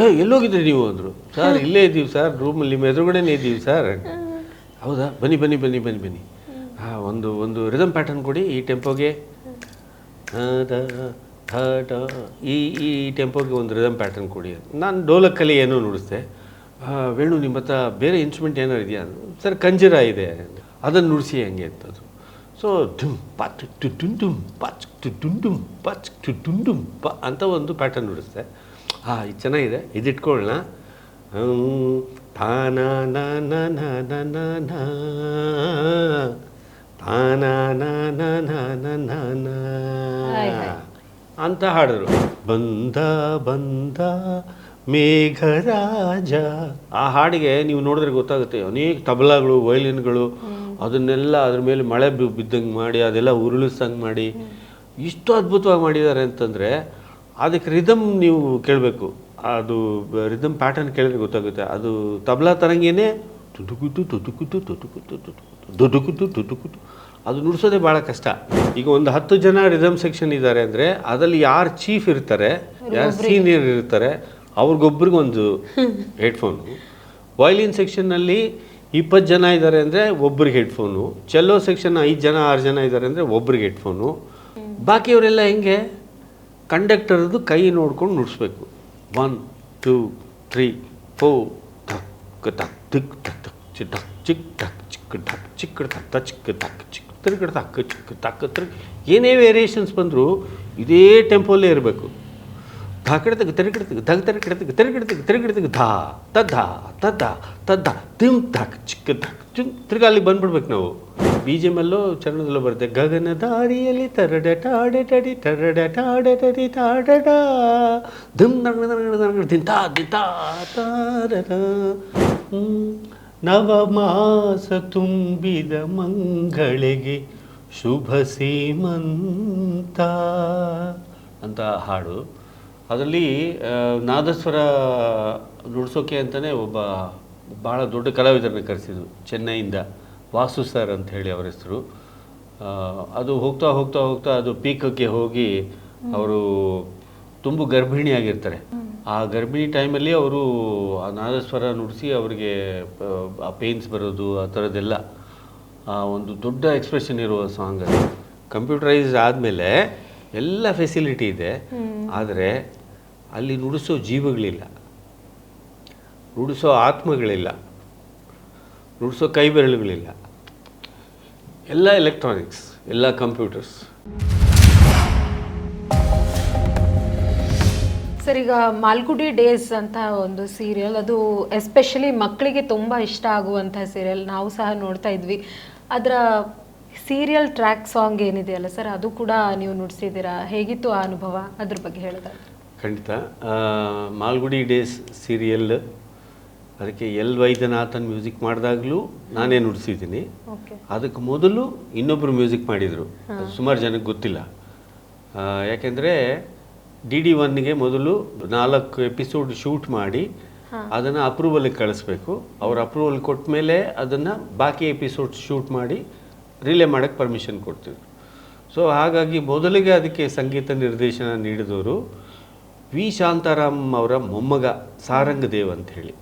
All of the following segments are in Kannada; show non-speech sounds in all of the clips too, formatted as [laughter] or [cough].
ಏ ಎಲ್ಲೋಗಿದ್ರಿ ನೀವು ಅಂದರು. ಸರ್ ಇಲ್ಲೇ ಇದ್ದೀವಿ ಸರ್ ರೂಮಲ್ಲಿ ನಿಮ್ಮ ಎದುರುಗಡೆನೇ ಇದ್ದೀವಿ ಸರ್. ಹೌದಾ? ಬನ್ನಿ ಬನ್ನಿ ಬನ್ನಿ ಬನ್ನಿ ಬನ್ನಿ. ಹಾಂ. ಒಂದು ಒಂದು ರಿದಮ್ ಪ್ಯಾಟರ್ನ್ ಕೊಡಿ ಈ ಟೆಂಪೋಗೆ. ಈ ಈ ಟೆಂಪೋಗೆ ಒಂದು ರಿದಮ್ ಪ್ಯಾಟರ್ನ್ ಕೊಡಿ ನಾನು ಡೋಲಕ್ಕಲ್ಲಿ ಏನೋ ನುಡಿಸ್ದೆ. ವೇಣು ನಿಮ್ಮ ಹತ್ರ ಬೇರೆ ಇನ್ಸ್ಟ್ರೂಮೆಂಟ್ ಏನೋ ಇದೆಯಾ? ಸರ್ ಕಂಜರ ಇದೆ. ಅದನ್ನು ನುಡಿಸಿ ಹಂಗೆ ಅಂತದ್ದು ಸೊ ಡುಮ್ ಪಚ್ ಟು ಡುಮ್ ಡುಮ್ ಪಚ್ ಟು ಟುಂಡುಮ್ ಡುಮ್ ಪಚ್ ಟು ಡುಮ್ ಡುಮ್ ಪ ಅಂತ ಒಂದು ಪ್ಯಾಟರ್ನ್ ನುಡಿಸ್ದೆ. ಹಾಂ ಇದು ಚೆನ್ನಾಗಿದೆ. ಇದು ಇಟ್ಕೊಳ್ಳೋಣ ತಾನ ತಾನ. ಅಂತ ಹಾಡಿದ್ರು ಬಂದ ಬಂದ ಮೇಘರಾಜ. ಆ ಹಾಡಿಗೆ ನೀವು ನೋಡಿದ್ರೆ ಗೊತ್ತಾಗುತ್ತೆ. ಅನೇಕ ತಬಲಾಗಳು ವಯಲಿನ್ಗಳು ಅದನ್ನೆಲ್ಲ ಅದ್ರ ಮೇಲೆ ಮಳೆ ಬಿ- ಬಿದ್ದಂಗೆ ಮಾಡಿ ಅದೆಲ್ಲ ಉರುಳಿಸಂಗೆ ಮಾಡಿ ಇಷ್ಟು ಅದ್ಭುತವಾಗಿ ಮಾಡಿದ್ದಾರೆ ಅಂತಂದರೆ ಅದಕ್ಕೆ ರಿದಮ್ ನೀವು ಕೇಳಬೇಕು. ಅದು ರಿದಮ್ ಪ್ಯಾಟರ್ನ್ ಕೇಳಿದ್ರೆ ಗೊತ್ತಾಗುತ್ತೆ. ಅದು ತಬಲಾ ತರಂಗೇನೆ ತುದುಕುತು ತುದುಕುತು ತುದುಕುತು ತುದುಕುತು ದುದುಕುತು ತುದುಕುತು. ಅದು ನುಡಿಸೋದೇ ಭಾಳ ಕಷ್ಟ. ಈಗ ಒಂದು ಹತ್ತು ಜನ ರಿದಮ್ ಸೆಕ್ಷನ್ ಇದ್ದಾರೆ ಅಂದರೆ ಅದರಲ್ಲಿ ಯಾರು ಚೀಫ್ ಇರ್ತಾರೆ ಯಾರು ಸೀನಿಯರ್ ಇರ್ತಾರೆ ಅವ್ರಿಗೊಬ್ರಿಗೊಂದು ಹೆಡ್ಫೋನು ವಯಲಿನ್ ಸೆಕ್ಷನ್ನಲ್ಲಿ ಇಪ್ಪತ್ತು ಜನ ಇದ್ದಾರೆ ಅಂದರೆ ಒಬ್ರಿಗೆ ಹೆಡ್ಫೋನು ಚೆಲ್ಲೋ ಸೆಕ್ಷನ್ ಐದು ಜನ ಆರು ಜನ ಇದ್ದಾರೆ ಅಂದರೆ ಒಬ್ರಿಗೆ ಹೆಡ್ಫೋನು ಬಾಕಿಯವರೆಲ್ಲ ಹೆಂಗೆ? ಕಂಡಕ್ಟರ್ದು ಕೈ ನೋಡ್ಕೊಂಡು ನುಡಿಸ್ಬೇಕು. ಒನ್, ಟೂ, ತ್ರೀ, ಫೋರ್, ಧಕ್ ಧಕ್ ಧಕ್ ಧಕ್ ಚಿ ಧಕ್, ಚಿಕ್, ಧಕ್ ಚಿಕ್ಕ ಧಕ್ ಚಿಕ್ಕ ಧಕ್ ಚಿಕ್ಕ ಚಿಕ್ ಟಕ್ ಚಿಕ್ಕ ತಿರ್ಗಡ ತಕ್ಕ ಚಿಕ್ಕ ತಕ್ಕ ತಿರ್ಗ. ಏನೇ ವೇರಿಯೇಷನ್ಸ್ ಬಂದರೂ ಇದೇ ಟೆಂಪೋಲ್ಲೇ ಇರಬೇಕು. ಧಾಕಡತಗ ತೆರಗಿಡತಗ ಧಗ ತೆರಗಿಡತಗ ತೆರಗಿಡತಗ ತೆರಗಿಡತಗ ಧಾ ತದ್ದ ತದ್ದ ತದ್ದ ತಿಮ್ ಧಕ್ ಚಿಕ್ಕ ಧಕ್ ತಿರ್ಗಾ ಅಲ್ಲಿಗೆ ಬಂದ್ಬಿಡ್ಬೇಕು ನಾವು. ಬಿ ಜಿ ಎಮ್ಮಲ್ಲೂ ಚರಣದಲ್ಲೂ ಬರುತ್ತೆ, ಗಗನ ದಾರಿಯಲ್ಲಿ ತರಡ ಟಾಡೆ ಟಡಿ, ತರಡ ಟಾಡೆ ಟಡಿ ತಾಡಡ ಧಮ್ ದಿಂತಾ ದಿಂತಾ ಹ್ಮ್. ನವಮಾಸ ತುಂಬಿದ ಮಂಗಳಿಗೆ ಶುಭ ಸೀಮಂತ. ಅಂತ ಹಾಡು. ಅದರಲ್ಲಿ ನಾದಸ್ವರ ನುಡಿಸೋಕೆ ಅಂತಲೇ ಒಬ್ಬ ಭಾಳ ದೊಡ್ಡ ಕಲಾವಿದರನ್ನ ಕರೆಸಿದ್ರು, ಚೆನ್ನೈಯಿಂದ. ವಾಸು ಸರ್ ಅಂತ ಹೇಳಿ ಅವರ ಹೆಸರು. ಅದು ಹೋಗ್ತಾ ಹೋಗ್ತಾ ಹೋಗ್ತಾ ಅದು ಪೀಕಕ್ಕೆ ಹೋಗಿ ಅವರು ತುಂಬ ಗರ್ಭಿಣಿಯಾಗಿರ್ತಾರೆ. ಆ ಗರ್ಭಿಣಿ ಟೈಮಲ್ಲಿ ಅವರು ಆ ನಾದಸ್ವರ ನುಡಿಸಿ ಅವರಿಗೆ ಆ ಪೇನ್ಸ್ ಬರೋದು ಆ ಥರದ್ದೆಲ್ಲ ಆ ಒಂದು ದೊಡ್ಡ ಎಕ್ಸ್ಪ್ರೆಷನ್ ಇರುವ ಸಾಂಗ್ ಅದು. ಕಂಪ್ಯೂಟರೈಸ್ ಆದಮೇಲೆ ಎಲ್ಲ ಫೆಸಿಲಿಟಿ ಇದೆ. ಆದರೆ ಅಲ್ಲಿ ನುಡಿಸೋ ಜೀವಗಳಿಲ್ಲ. ನುಡಿಸೋ ಆತ್ಮಗಳಿಲ್ಲ. ನುಡಿಸೋ ಕೈ ಬೆರಳುಗಳಿಲ್ಲ ಎಲ್ಲ ಎಲೆಕ್ಟ್ರಾನಿಕ್ಸ್ ಎಲ್ಲ ಕಂಪ್ಯೂಟರ್ಸ್ ಸರ್ ಈಗ ಮಾಲ್ಗುಡಿ ಡೇಸ್ ಅಂತ ಒಂದು ಸೀರಿಯಲ್ ಅದು ಎಸ್ಪೆಷಲಿ ಮಕ್ಕಳಿಗೆ ತುಂಬ ಇಷ್ಟ ಆಗುವಂಥ ಸೀರಿಯಲ್ ನಾವು ಸಹ ನೋಡ್ತಾ ಇದ್ವಿ. ಅದರ ಸೀರಿಯಲ್ ಟ್ರ್ಯಾಕ್ ಸಾಂಗ್ ಏನಿದೆಯಲ್ಲ ಸರ್ ಅದು ಕೂಡ ನೀವು ನುಡಿಸಿದ್ದೀರಾ? ಹೇಗಿತ್ತು ಆ ಅನುಭವ? ಅದ್ರ ಬಗ್ಗೆ ಹೇಳಿದ ಖಂಡಿತ. ಮಾಲ್ಗುಡಿ ಡೇಸ್ ಸೀರಿಯಲ್ ಅದಕ್ಕೆ ಎಲ್ ವೈದ್ಯನಾಥನ್ ಮ್ಯೂಸಿಕ್ ಮಾಡಿದಾಗಲೂ ನಾನೇ ನುಡಿಸಿದ್ದೀನಿ. ಅದಕ್ಕೆ ಮೊದಲು ಇನ್ನೊಬ್ಬರು ಮ್ಯೂಸಿಕ್ ಮಾಡಿದರು. ಸುಮಾರು ಜನಕ್ಕೆ ಗೊತ್ತಿಲ್ಲ. ಯಾಕೆಂದರೆ ಡಿ ಡಿ ಒನ್ಗೆ ಮೊದಲು ನಾಲ್ಕು ಎಪಿಸೋಡ್ ಶೂಟ್ ಮಾಡಿ ಅದನ್ನು ಅಪ್ರೂವಲ್ಗೆ ಕಳಿಸ್ಬೇಕು. ಅವ್ರ ಅಪ್ರೂವಲ್ ಕೊಟ್ಟ ಮೇಲೆ ಅದನ್ನು ಬಾಕಿ ಎಪಿಸೋಡ್ ಶೂಟ್ ಮಾಡಿ ರಿಲೇ ಮಾಡೋಕ್ಕೆ ಪರ್ಮಿಷನ್ ಕೊಡ್ತಿದ್ರು. ಸೊ ಹಾಗಾಗಿ ಮೊದಲಿಗೆ ಅದಕ್ಕೆ ಸಂಗೀತ ನಿರ್ದೇಶನ ನೀಡಿದವರು ವಿ ಶಾಂತಾರಾಮ್ ಅವರ ಮೊಮ್ಮಗ ಸಾರಂಗ ದೇವ್ ಅಂತ ಹೇಳಿ.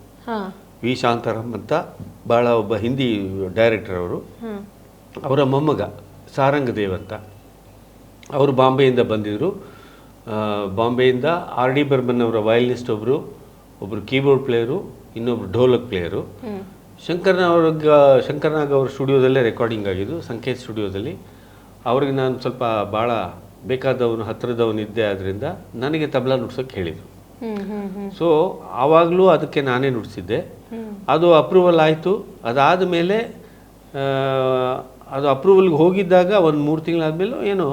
ವಿ ಶಾಂತಾರಾಮ್ ಅಂತ ಭಾಳ ಒಬ್ಬ ಹಿಂದಿ ಡೈರೆಕ್ಟರ್ ಅವರು. ಅವರ ಮೊಮ್ಮಗ ಸಾರಂಗ ದೇವ್ ಅಂತ. ಅವರು ಬಾಂಬೆಯಿಂದ ಬಂದಿದ್ದರು ಬಾಂಬೆಯಿಂದ ಆರ್ ಡಿ ಬರ್ಮನ್ ಅವರ ವಯಲಿನಿಸ್ಟ್ ಒಬ್ಬರು ಒಬ್ಬರು ಕೀಬೋರ್ಡ್ ಪ್ಲೇಯರು ಇನ್ನೊಬ್ರು ಢೋಲಕ್ ಪ್ಲೇಯರು ಶಂಕರ್ನಾಗ ಶಂಕರ್ನಾಗ್ ಅವ್ರ ಸ್ಟುಡಿಯೋದಲ್ಲೇ ರೆಕಾರ್ಡಿಂಗ್ ಆಗಿದ್ದು ಸಂಕೇತ್ ಸ್ಟುಡಿಯೋದಲ್ಲಿ. ಅವ್ರಿಗೆ ನಾನು ಸ್ವಲ್ಪ ಭಾಳ ಬೇಕಾದವನು ಹತ್ತಿರದವನು ಇದ್ದೆ ಆದ್ದರಿಂದ ನನಗೆ ತಬಲಾ ನುಡ್ಸೋಕ್ಕೆ ಹೇಳಿದರು. ಸೊ ಆವಾಗಲೂ ಅದಕ್ಕೆ ನಾನೇ ನುಡಿಸಿದ್ದೆ. ಅದು ಅಪ್ರೂವಲ್ ಆಯಿತು. ಅದಾದ ಮೇಲೆ ಅದು ಅಪ್ರೂವಲ್ಗೆ ಹೋಗಿದ್ದಾಗ ಒಂದು ಮೂರು ತಿಂಗಳಾದಮೇಲೆ ಏನೋ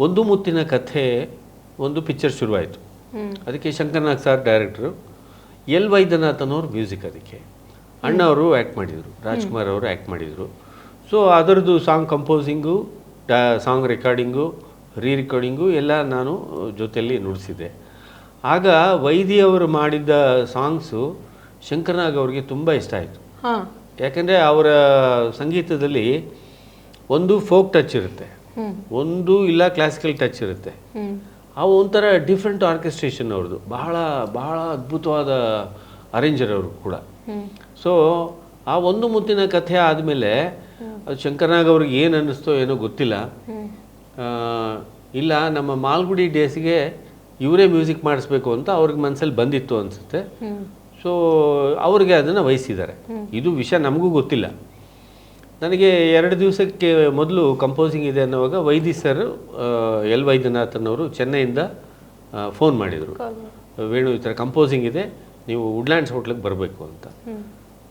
ಒಂದು ಮುತ್ತಿನ ಕಥೆ ಒಂದು ಪಿಕ್ಚರ್ ಶುರುವಾಯಿತು. ಅದಕ್ಕೆ ಶಂಕರ್ನಾಗ್ ಸರ್ ಡೈರೆಕ್ಟ್ರು ಎಲ್ ವೈದ್ಯನಾಥ್ ಮ್ಯೂಸಿಕ್ ಅದಕ್ಕೆ. ಅಣ್ಣ ಅವರು ಆ್ಯಕ್ಟ್ ಮಾಡಿದರು. ರಾಜ್ಕುಮಾರ್ ಅವರು ಆ್ಯಕ್ಟ್ ಮಾಡಿದರು. ಸೊ ಅದರದ್ದು ಸಾಂಗ್ ಕಂಪೋಸಿಂಗು ಡಾ ಸಾಂಗ್ ರೆಕಾರ್ಡಿಂಗು ರೀ ರೆಕಾರ್ಡಿಂಗು ಎಲ್ಲ ನಾನು ಜೊತೆಯಲ್ಲಿ ನುಡಿಸಿದ್ದೆ. ಆಗ ವೈದಿ ಅವರು ಮಾಡಿದ್ದ ಸಾಂಗ್ಸು ಶಂಕರನಾಗ್ ಅವ್ರಿಗೆ ತುಂಬ ಇಷ್ಟ ಆಯಿತು. ಯಾಕೆಂದರೆ ಅವರ ಸಂಗೀತದಲ್ಲಿ ಒಂದು ಫೋಕ್ ಟಚ್ ಇರುತ್ತೆ. ಒಂದು ಇಲ್ಲ ಕ್ಲಾಸಿಕಲ್ ಟಚ್ ಇರುತ್ತೆ. ಆ ಒಂಥರ ಡಿಫ್ರೆಂಟ್ ಆರ್ಕೆಸ್ಟ್ರೇಷನ್ ಅವ್ರದ್ದು. ಬಹಳ ಬಹಳ ಅದ್ಭುತವಾದ ಅರೇಂಜರ್ ಅವರು ಕೂಡ. ಸೊ ಆ ಒಂದು ಮುತ್ತಿನ ಕಥೆ ಆದಮೇಲೆ ಅದು ಶಂಕರ್ನಾಗ್ ಅವ್ರಿಗೆ ಏನು ಅನ್ನಿಸ್ತೋ ಏನೋ ಗೊತ್ತಿಲ್ಲ. ಇಲ್ಲ ನಮ್ಮ ಮಾಲ್ಗುಡಿ ಡೇಸ್ಗೆ ಇವರೇ ಮ್ಯೂಸಿಕ್ ಮಾಡಿಸ್ಬೇಕು ಅಂತ ಅವ್ರಿಗೆ ಮನಸ್ಸಲ್ಲಿ ಬಂದಿತ್ತು ಅನಿಸುತ್ತೆ. ಸೊ ಅವ್ರಿಗೆ ಅದನ್ನು ವಹಿಸಿದ್ದಾರೆ. ಇದು ವಿಷಯ ನಮಗೂ ಗೊತ್ತಿಲ್ಲ. ನನಗೆ ಎರಡು ದಿವಸಕ್ಕೆ ಮೊದಲು ಕಂಪೋಸಿಂಗ್ ಇದೆ ಅನ್ನೋವಾಗ ವೈದಿ ಸರ್ ಎಲ್ ವೈದ್ಯನಾಥನ್ ಅವರು ಚೆನ್ನೈಯಿಂದ ಫೋನ್ ಮಾಡಿದರು. ವೇಣು ಈ ಥರ ಕಂಪೋಸಿಂಗ್ ಇದೆ ನೀವು ವುಡ್ಲ್ಯಾಂಡ್ಸ್ ಹೋಟ್ಲಿಗೆ ಬರಬೇಕು ಅಂತ.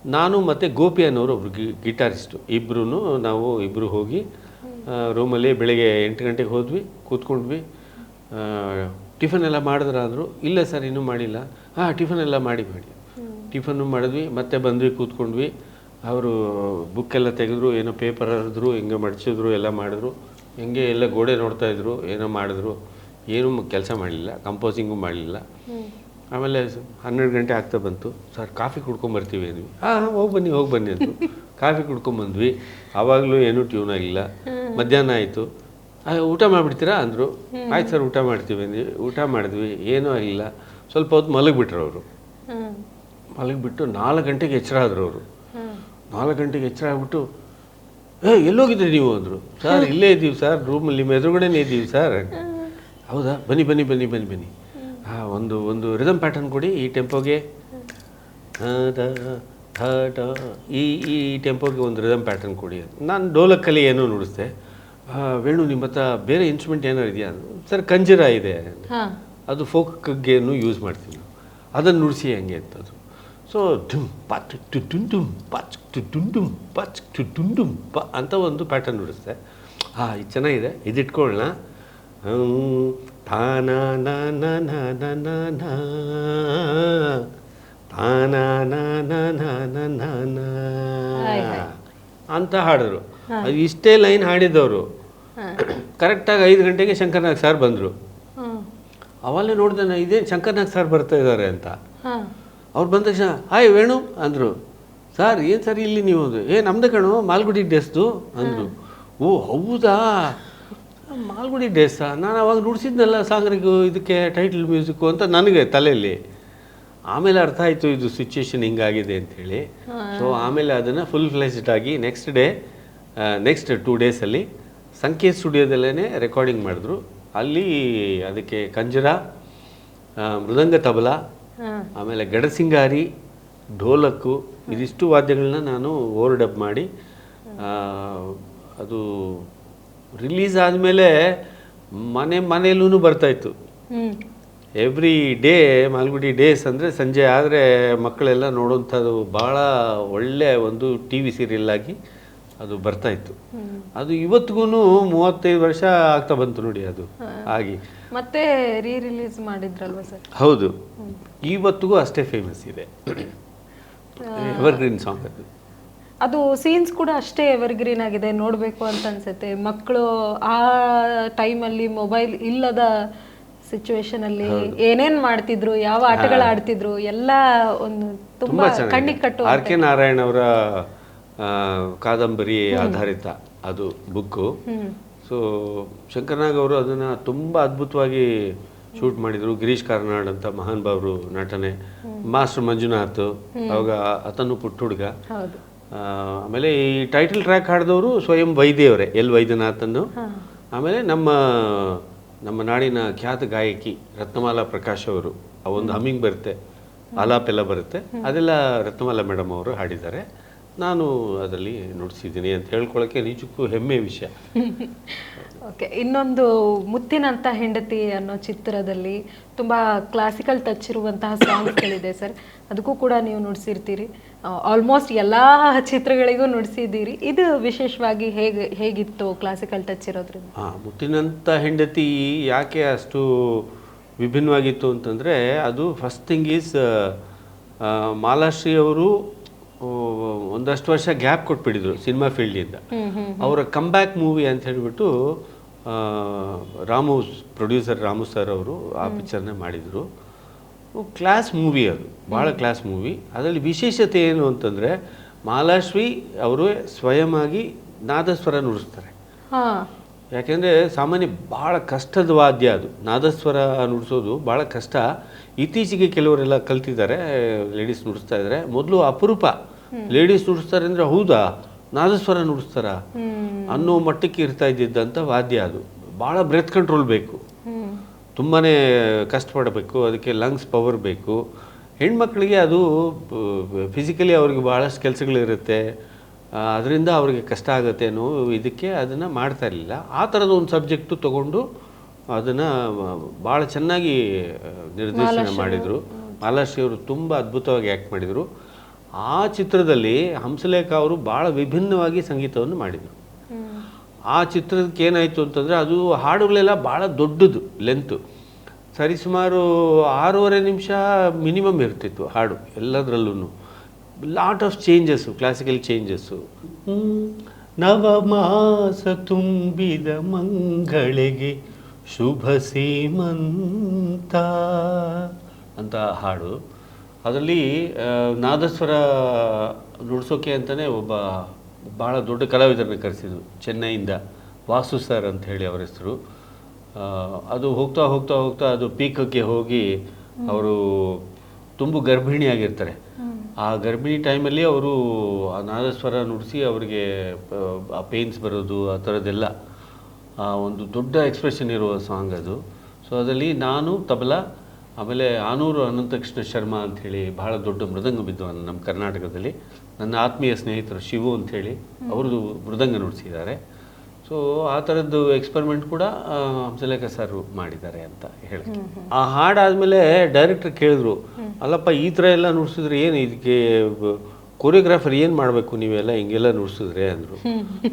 ನಾನು ಮತ್ತು ಗೋಪಿ ಅನ್ನೋರು ಒಬ್ರು ಗಿ ಗಿಟಾರಿಸ್ಟು ಇಬ್ಬರೂ ನಾವು ಇಬ್ಬರು ಹೋಗಿ ರೂಮಲ್ಲಿ ಬೆಳಗ್ಗೆ ಎಂಟು ಗಂಟೆಗೆ ಹೋದ್ವಿ ಕೂತ್ಕೊಂಡ್ವಿ. ಟಿಫನ್ ಎಲ್ಲ ಮಾಡಿದ್ರಾದರೂ ಇಲ್ಲ ಸರ್ ಇನ್ನೂ ಮಾಡಿಲ್ಲ. ಹಾಂ ಟಿಫನ್ ಎಲ್ಲ ಮಾಡಿ ಮಾಡಿ ಟಿಫನ್ನು ಮಾಡಿದ್ವಿ ಮತ್ತೆ ಬಂದ್ವಿ ಕೂತ್ಕೊಂಡ್ವಿ. ಅವರು ಬುಕ್ಕೆಲ್ಲ ತೆಗೆದ್ರು ಏನೋ ಪೇಪರ್ ಹರಿದ್ರು ಹೆಂಗೆ ಮಡಚಿದ್ರು ಎಲ್ಲ ಮಾಡಿದ್ರು. ಹೆಂಗೆ ಎಲ್ಲ ಗೋಡೆ ನೋಡ್ತಾ ಇದ್ರು ಏನೋ ಮಾಡಿದ್ರು. ಏನೂ ಕೆಲಸ ಮಾಡಲಿಲ್ಲ ಕಂಪೋಸಿಂಗು ಮಾಡಲಿಲ್ಲ. ಆಮೇಲೆ ಹನ್ನೆರಡು ಗಂಟೆ ಆಗ್ತಾ ಬಂತು. ಸರ್ ಕಾಫಿ ಕುಡ್ಕೊಂಬರ್ತೀವಿ ಅಂದ್ವಿ. ಹಾಂ ಹಾಂ ಹೋಗಿ ಬನ್ನಿ ಹೋಗಿ ಬನ್ನಿ ಅಂದರು. ಕಾಫಿ ಕುಡ್ಕೊಂಬಂದ್ವಿ. ಆವಾಗಲೂ ಏನೂ ಟ್ಯೂನ್ ಆಗಿಲ್ಲ. ಮಧ್ಯಾಹ್ನ ಆಯಿತು. ಊಟ ಮಾಡಿಬಿಡ್ತೀರಾ ಅಂದರು. ಆಯ್ತು ಸರ್ ಊಟ ಮಾಡ್ತೀವಿ. ಅಂದ್ವಿ ಊಟ ಮಾಡಿದ್ವಿ. ಏನೂ ಆಗಿಲ್ಲ. ಸ್ವಲ್ಪ ಹೊತ್ತು ಮಲಗಿಬಿಟ್ರು ಅವರು. ಮಲಗಿಬಿಟ್ಟು ನಾಲ್ಕು ಗಂಟೆಗೆ ಎಚ್ಚರ ಆದರು ಅವರು. ನಾಲ್ಕು ಗಂಟೆಗೆ ಎಚ್ಚರ ಆಗಿಬಿಟ್ಟು ಏ ಎಲ್ಲೋಗಿದ್ರಿ ನೀವು? ಅಂದರು. ಸರ್ ಇಲ್ಲೇ ಇದ್ದೀವಿ ಸರ್. ರೂಮಲ್ಲಿ ನಿಮ್ಮ ಎದುರುಗಡೆನೇ ಇದ್ದೀವಿ ಸರ್. ಹೌದಾ? ಬನ್ನಿ ಬನ್ನಿ ಬನ್ನಿ ಬನ್ನಿ ಬನ್ನಿ. ಹಾಂ ಒಂದು ಒಂದು ರಿದಮ್ ಪ್ಯಾಟರ್ನ್ ಕೊಡಿ ಈ ಟೆಂಪೋಗೆ ಈ ಈ ಟೆಂಪೋಗೆ ಒಂದು ರಿದಮ್ ಪ್ಯಾಟರ್ನ್ ಕೊಡಿ ನಾನು ಡೋಲಕ್ಕಲ್ಲಿ ಏನೋ ನುಡಿಸ್ದೆ. ವೇಣು ನಿಮ್ಮ ಹತ್ರ ಬೇರೆ ಇನ್ಸ್ಟ್ರೂಮೆಂಟ್ ಏನೋ ಇದೆಯಾ ಸರ್ ಕಂಜರ ಇದೆ ಅದು ಫೋಕ್ಗೇನು ಯೂಸ್ ಮಾಡ್ತೀವಿ ನಾವು ಅದನ್ನು ನುಡಿಸಿ ಹೆಂಗೆ ಅಂತದು ಸೊ ಡುಮ್ ಪಚ್ ಟು ಡುಮ್ ಡುಮ್ ಪಚ್ ಟು ಡುಮ್ ಡುಮ್ ಪಚ್ ಟು ಡುಮ್ ಡುಮ್ ಪ ಅಂತ ಒಂದು ಪ್ಯಾಟರ್ನ್ ನುಡಿಸ್ತೆ ಹಾಂ ಇದು ಚೆನ್ನಾಗಿದೆ ಇದು ಇಟ್ಕೊಳ್ಳೋಣ ತಾನ. ಅಂತ ಹಾಡಿದ್ರು ಅದು ಇಷ್ಟೇ ಲೈನ್ ಹಾಡಿದವರು ಕರೆಕ್ಟಾಗಿ ಐದು ಗಂಟೆಗೆ ಶಂಕರ್ನಾಗ್ ಸರ್ ಬಂದರು. ಅವಲ್ಲೇ ನೋಡಿದೆ ನಾ ಇದೇನು ಶಂಕರ್ನಾಗ್ ಸರ್ ಬರ್ತಾ ಇದ್ದಾರೆ ಅಂತ. ಅವ್ರು ಬಂದ ತಕ್ಷಣ ಹಾಯ್ ವೇಣು ಅಂದರು. ಸರ್ ಏನು ಸರ್ ಇಲ್ಲಿ ನೀವು? ಅದು ಏ ನಮ್ದು ಕಣು ಮಾಲ್ಗುಡಿ ಡೇಸ್ದು ಅಂದರು. ಓ ಹೌದಾ? ಮಾಲ್ಗುಡಿ ಡೇಸಾ ನಾನು ಅವಾಗ ನುಡಿಸಿದ್ನಲ್ಲ ಸಾಂಗ್ರಿಗೂ ಇದಕ್ಕೆ ಟೈಟಲ್ ಮ್ಯೂಸಿಕ್ಕು ಅಂತ ನನಗೆ ತಲೆಯಲ್ಲಿ. ಆಮೇಲೆ ಅರ್ಥ ಆಯಿತು ಇದು ಸಿಚುವೇಶನ್ ಹಿಂಗಾಗಿದೆ ಅಂಥೇಳಿ ಸೊ ಆಮೇಲೆ ಅದನ್ನು ಫುಲ್ ಫ್ಲೆಜ್ಡ್ ಆಗಿ ನೆಕ್ಸ್ಟ್ ಡೇ ನೆಕ್ಸ್ಟ್ ಟೂ ಡೇಸಲ್ಲಿ ಸಂಕೇತ್ ಸ್ಟುಡಿಯೋದಲ್ಲೇ ರೆಕಾರ್ಡಿಂಗ್ ಮಾಡಿದ್ರು. ಅಲ್ಲಿ ಅದಕ್ಕೆ ಕಂಜರ ಮೃದಂಗ ತಬಲ ಆಮೇಲೆ ಗಡಸಿಂಗಾರಿ ಢೋಲಕ್ಕು ಇದಿಷ್ಟು ವಾದ್ಯಗಳನ್ನ ನಾನು ಓವರ್ ಡಬ್ ಮಾಡಿ ಅದು ರಿಲೀಸ್ ಆದಮೇಲೆ ಮನೆ ಮನೆಯಲ್ಲೂ ಬರ್ತಾಯಿತ್ತು ಎವ್ರಿ ಡೇ ಮಾಲ್ಗುಡಿ ಡೇಸ್ ಅಂದರೆ ಸಂಜೆ ಆದರೆ ಮಕ್ಕಳೆಲ್ಲ ನೋಡುವಂಥದ್ದು ಭಾಳ ಒಳ್ಳೆಯ ಒಂದು ಟಿ ವಿ ಸೀರಿಯಲ್ ಆಗಿ ಅದು ಬರ್ತಾ ಇತ್ತು. ಅದು ಇವತ್ತಿಗೂ ಮೂವತ್ತೈದು ವರ್ಷ ಆಗ್ತಾ ಬಂತು ನೋಡಿ ಅದು. ಆಗಿ ಮತ್ತೆ ರೀ ರಿಲೀಸ್ ಮಾಡಿದ್ರಲ್ವಾ ಸರ್? ಹೌದು. ಇವತ್ತಿಗೂ ಅಷ್ಟೇ ಫೇಮಸ್ ಇದೆ. ಎವರ್ಗ್ರೀನ್ ಸಾಂಗ್ ಅದು. ಅದು ಸೀನ್ಸ್ ಕೂಡ ಅಷ್ಟೇ ಎವರ್ಗ್ರೀನ್ ಆಗಿದೆ ನೋಡಬೇಕು ಅಂತ ಅನ್ಸುತ್ತೆ. ಮಕ್ಕಳು ಆ ಟೈಮಲ್ಲಿ ಮೊಬೈಲ್ ಇಲ್ಲದ ಸಿಚುವೇಶನ್ ಅಲ್ಲಿ ಏನೇನ್ ಮಾಡ್ತಿದ್ರು ಯಾವ ಆಟಗಳು ಆಡ್ತಿದ್ರು ಎಲ್ಲ ಒಂದು ತುಂಬಾ ಕಣ್ಣಿಗೆ ಕಟ್ಟು ಆರ್ ಕೆ ನಾರಾಯಣ್ ಅವರ ಕಾದಂಬರಿ ಆಧಾರಿತ ಅದು ಬುಕ್ಕು. ಸೊ ಶಂಕರ್ನಾಗ್ ಅವರು ಅದನ್ನ ತುಂಬಾ ಅದ್ಭುತವಾಗಿ ಶೂಟ್ ಮಾಡಿದ್ರು. ಗಿರೀಶ್ ಕಾರ್ನಾಡ್ ಅಂತ ಮಹಾನ್ ಬಾಬರು ನಟನೆ. ಮಾಸ್ಟರ್ ಮಂಜುನಾಥ್ ಅವಾಗ ಆತನು ಪುಟ್ಟ ಹುಡುಗ. ಆಮೇಲೆ ಈ ಟೈಟಲ್ ಟ್ರ್ಯಾಕ್ ಹಾಡಿದವರು ಸ್ವಯಂ ವೈದ್ಯವರೇ ಎಲ್ ವೈದ್ಯನಾಥನ್ನು. ಆಮೇಲೆ ನಮ್ಮ ನಮ್ಮ ನಾಡಿನ ಖ್ಯಾತ ಗಾಯಕಿ ರತ್ನಮಾಲಾ ಪ್ರಕಾಶ್ ಅವರು ಆ ಒಂದು ಹಮ್ಮಿಂಗ್ ಬರುತ್ತೆ ಆಲಾಪ್ ಎಲ್ಲ ಬರುತ್ತೆ. ಅದೆಲ್ಲ ರತ್ನಮಾಲಾ ಮೇಡಮ್ ಅವರು ಹಾಡಿದ್ದಾರೆ. ನಾನು ಅದರಲ್ಲಿ ನುಡಿಸಿದ್ದೀನಿ ಅಂತ ಹೇಳ್ಕೊಳ್ಳೋಕ್ಕೆ ನಿಜಕ್ಕೂ ಹೆಮ್ಮೆ ವಿಷಯ. ಓಕೆ ಇನ್ನೊಂದು ಮುತ್ತಿನಂತ ಹೆಂಡತಿ ಅನ್ನೋ ಚಿತ್ರದಲ್ಲಿ ತುಂಬ ಕ್ಲಾಸಿಕಲ್ ಟಚ್ ಇರುವಂತಹ ಸಾಂಗ್ಸ್ಗಳಿದೆ ಸರ್ ಅದಕ್ಕೂ ಕೂಡ ನೀವು ನುಡಿಸಿರ್ತೀರಿ. ಆಲ್ಮೋಸ್ಟ್ ಎಲ್ಲ ಚಿತ್ರಗಳಿಗೂ ನುಡಿಸಿದ್ದೀರಿ. ಇದು ವಿಶೇಷವಾಗಿ ಹೇಗೆ ಹೇಗಿತ್ತು ಕ್ಲಾಸಿಕಲ್ ಟಚ್ ಇರೋದ್ರಿಂದ? ಹಾಂ ಮುತ್ತಿನಂಥ ಹೆಂಡತಿ ಯಾಕೆ ಅಷ್ಟು ವಿಭಿನ್ನವಾಗಿತ್ತು ಅಂತಂದರೆ ಅದು ಫಸ್ಟ್ ಥಿಂಗ್ ಈಸ್ ಮಾಲಾಶ್ರೀ ಅವರು ಒಂದಷ್ಟು ವರ್ಷ ಗ್ಯಾಪ್ ಕೊಟ್ಬಿಟ್ಟಿದ್ರು ಸಿನಿಮಾ ಫೀಲ್ಡಿಂದ. ಅವರ ಕಮ್ಬ್ಯಾಕ್ ಮೂವಿ ಅಂತ ಹೇಳಿಬಿಟ್ಟು ರಾಮು ಪ್ರೊಡ್ಯೂಸರ್ ರಾಮು ಸರ್ ಅವರು ಆ ಪಿಕ್ಚರ್ನ ಮಾಡಿದರು. ಕ್ಲಾಸ್ ಮೂವಿ ಅದು ಭಾಳ ಕ್ಲಾಸ್ ಮೂವಿ ಅದರಲ್ಲಿ ವಿಶೇಷತೆ ಏನು ಅಂತಂದರೆ ಮಾಲಾಶ್ರೀ ಅವರು ಸ್ವಯಂ ಆಗಿ ನಾದಸ್ವರ ನುಡಿಸ್ತಾರೆ ಯಾಕೆಂದರೆ ಸಾಮಾನ್ಯ ಭಾಳ ಕಷ್ಟದ ವಾದ್ಯ ಅದು. ನಾದಸ್ವರ ನುಡಿಸೋದು ಭಾಳ ಕಷ್ಟ. ಇತ್ತೀಚೆಗೆ ಕೆಲವರೆಲ್ಲ ಕಲ್ತಿದ್ದಾರೆ ಲೇಡೀಸ್ ನುಡಿಸ್ತಾ ಇದ್ದಾರೆ. ಮೊದಲು ಅಪರೂಪ. ಲೇಡೀಸ್ ನುಡಿಸ್ತಾರೆ ಅಂದರೆ ಹೌದಾ? ನಾದಸ್ವರ ನುಡಿಸ್ತಾರ? ಅನ್ನೋ ಮಟ್ಟಕ್ಕೆ ಇರ್ತಾ ಇದ್ದಿದ್ದಂಥ ವಾದ್ಯ ಅದು. ಭಾಳ ಬ್ರೆತ್ ಕಂಟ್ರೋಲ್ ಬೇಕು. ತುಂಬಾ ಕಷ್ಟಪಡಬೇಕು ಅದಕ್ಕೆ ಲಂಗ್ಸ್ ಪವರ್ ಬೇಕು. ಹೆಣ್ಮಕ್ಳಿಗೆ ಅದು ಫಿಸಿಕಲಿ ಅವ್ರಿಗೆ ಭಾಳಷ್ಟು ಕೆಲಸಗಳಿರುತ್ತೆ. ಅದರಿಂದ ಅವ್ರಿಗೆ ಕಷ್ಟ ಆಗುತ್ತೆ ಅನ್ನೋ ಇದಕ್ಕೆ ಅದನ್ನು ಮಾಡ್ತಾ ಇರಲಿಲ್ಲ. ಆ ಥರದ ಒಂದು ಸಬ್ಜೆಕ್ಟು ತಗೊಂಡು ಅದನ್ನು ಭಾಳ ಚೆನ್ನಾಗಿ ನಿರ್ದೇಶನ ಮಾಡಿದರು. ಮಾಲಾಶ್ರೀಯವರು ತುಂಬ ಅದ್ಭುತವಾಗಿ ಆ್ಯಕ್ಟ್ ಮಾಡಿದರು. ಆ ಚಿತ್ರದಲ್ಲಿ ಹಂಸಲೇಖ ಅವರು ಭಾಳ ವಿಭಿನ್ನವಾಗಿ ಸಂಗೀತವನ್ನು ಮಾಡಿದರು. ಆ ಚಿತ್ರಕ್ಕೆ ಏನಾಯಿತು ಅಂತಂದರೆ ಅದು ಹಾಡುಗಳೆಲ್ಲ ಭಾಳ ದೊಡ್ಡದು ಲೆಂತು ಸರಿಸುಮಾರು ಆರೂವರೆ ನಿಮಿಷ ಮಿನಿಮಮ್ ಇರ್ತಿತ್ತು ಹಾಡು ಎಲ್ಲದರಲ್ಲೂ lot of changes classical changes Navamasa ತುಂಬಿದ ಮಂಗಳಿಗೆ ಶುಭ ಸೀಮಂತ ಅಂತ ಹಾಡು. ಅದರಲ್ಲಿ ನಾದಸ್ವರ ನುಡಿಸೋಕೆ ಅಂತಲೇ ಒಬ್ಬ ಭಾಳ ದೊಡ್ಡ ಕಲಾವಿದರನ್ನ ಕರೆಸಿದ್ರು ಚೆನ್ನೈಯಿಂದ ವಾಸು ಸರ್ ಅಂತ ಹೇಳಿ ಅವರ ಹೆಸರು. ಅದು ಹೋಗ್ತಾ ಹೋಗ್ತಾ ಹೋಗ್ತಾ ಅದು ಪೀಕಕ್ಕೆ ಹೋಗಿ ಅವರು ತುಂಬ ಗರ್ಭಿಣಿಯಾಗಿರ್ತಾರೆ. ಆ ಗರ್ಭಿಣಿ ಟೈಮಲ್ಲಿ ಅವರು ಆ ನಾದಸ್ವರ ನುಡಿಸಿ ಅವರಿಗೆ ಆ ಪೇನ್ಸ್ ಬರೋದು ಆ ಥರದ್ದೆಲ್ಲ ಆ ಒಂದು ದೊಡ್ಡ ಎಕ್ಸ್ಪ್ರೆಷನ್ ಇರುವ ಸಾಂಗ್ ಅದು. ಸೊ ಅದರಲ್ಲಿ ನಾನು ತಬಲಾ ಆಮೇಲೆ ಆನೂರು ಅನಂತಕೃಷ್ಣ ಶರ್ಮಾ ಅಂಥೇಳಿ ಬಹಳ ದೊಡ್ಡ ಮೃದಂಗ ವಿದ್ವಾನ್ ನಮ್ಮ ಕರ್ನಾಟಕದಲ್ಲಿ. ನನ್ನ ಆತ್ಮೀಯ ಸ್ನೇಹಿತರು ಶಿವು ಅಂಥೇಳಿ ಅವ್ರದ್ದು ಮೃದಂಗ ನುಡಿಸಿದ್ದಾರೆ. ಸೊ ಆ ಥರದ್ದು ಎಕ್ಸ್ಪೆರಿಮೆಂಟ್ ಕೂಡ ಹಂಸಲೇಖ ಸರ್ ಮಾಡಿದ್ದಾರೆ ಅಂತ ಹೇಳಿ ಆ ಹಾಡಾದಮೇಲೆ ಡೈರೆಕ್ಟರ್ ಕೇಳಿದ್ರು ಅಲ್ಲಪ್ಪ ಈ ಥರ ಎಲ್ಲ ನುಡಿಸಿದ್ರೆ ಏನು ಇದಕ್ಕೆ ಕೊರಿಯೋಗ್ರಾಫರ್ ಏನು ಮಾಡಬೇಕು ನೀವೆಲ್ಲ ಹಿಂಗೆಲ್ಲ ನುಡಿಸಿದ್ರೆ? ಅಂದರು.